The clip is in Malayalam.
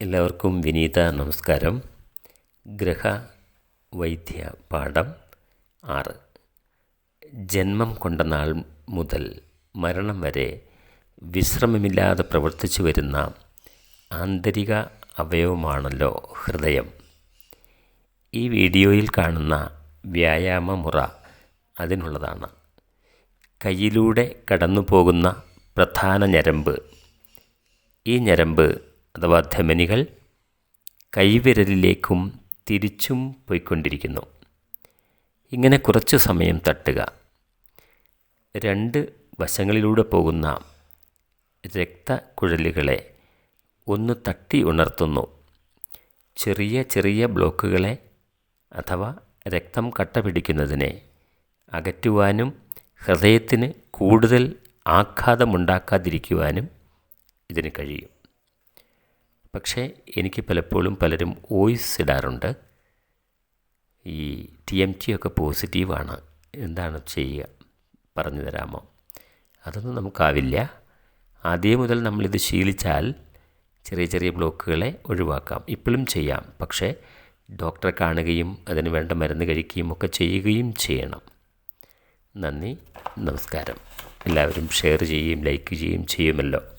എല്ലാവർക്കും വിനീത നമസ്കാരം. ഗ്രഹ വൈദ്യ പാഠം ആറ്. ജന്മം കൊണ്ട നാൾ മുതൽ മരണം വരെ വിശ്രമമില്ലാതെ പ്രവർത്തിച്ചു വരുന്ന ആന്തരിക അവയവമാണല്ലോ ഹൃദയം. ഈ വീഡിയോയിൽ കാണുന്ന വ്യായാമ മുറ അതിനുള്ളതാണ്. കയ്യിലൂടെ കടന്നു പോകുന്ന പ്രധാന ഞരമ്പ്. ഈ ഞരമ്പ് അഥവാ ധമനികൾ കൈവിരലിലേക്കും തിരിച്ചും പോയിക്കൊണ്ടിരിക്കുന്നു. ഇങ്ങനെ കുറച്ചു സമയം തട്ടുക. രണ്ട് വശങ്ങളിലൂടെ പോകുന്ന രക്തക്കുഴലുകളെ ഒന്ന് തട്ടി ഉണർത്തുന്നു. ചെറിയ ചെറിയ ബ്ലോക്കുകളെ അഥവാ രക്തം കട്ട പിടിക്കുന്നതിനെ അകറ്റുവാനും ഹൃദയത്തിന് കൂടുതൽ ആഘാതമുണ്ടാക്കാതിരിക്കുവാനും ഇതിന് കഴിയും. പക്ഷേ എനിക്ക് പലപ്പോഴും പലരും വോയിസ് ഇടാറുണ്ട്. ഈ ടി എം ടി ഒക്കെ പോസിറ്റീവാണ്. എന്താണ് ചെയ്യുക? പറഞ്ഞു തരാമോ? അതൊന്നും നമുക്കാവില്ല. ആദ്യം മുതൽ നമ്മളിത് ശീലിച്ചാൽ ചെറിയ ചെറിയ ബ്ലോക്കുകളെ ഒഴിവാക്കാം. ഇപ്പോഴും ചെയ്യാം. പക്ഷേ ഡോക്ടറെ കാണുകയും അതിന് വേണ്ട മരുന്ന് കഴിക്കുകയും ഒക്കെ ചെയ്യുകയും ചെയ്യണം. നന്ദി. നമസ്കാരം. എല്ലാവരും ഷെയർ ചെയ്യുകയും ലൈക്ക് ചെയ്യുകയും ചെയ്യുമല്ലോ.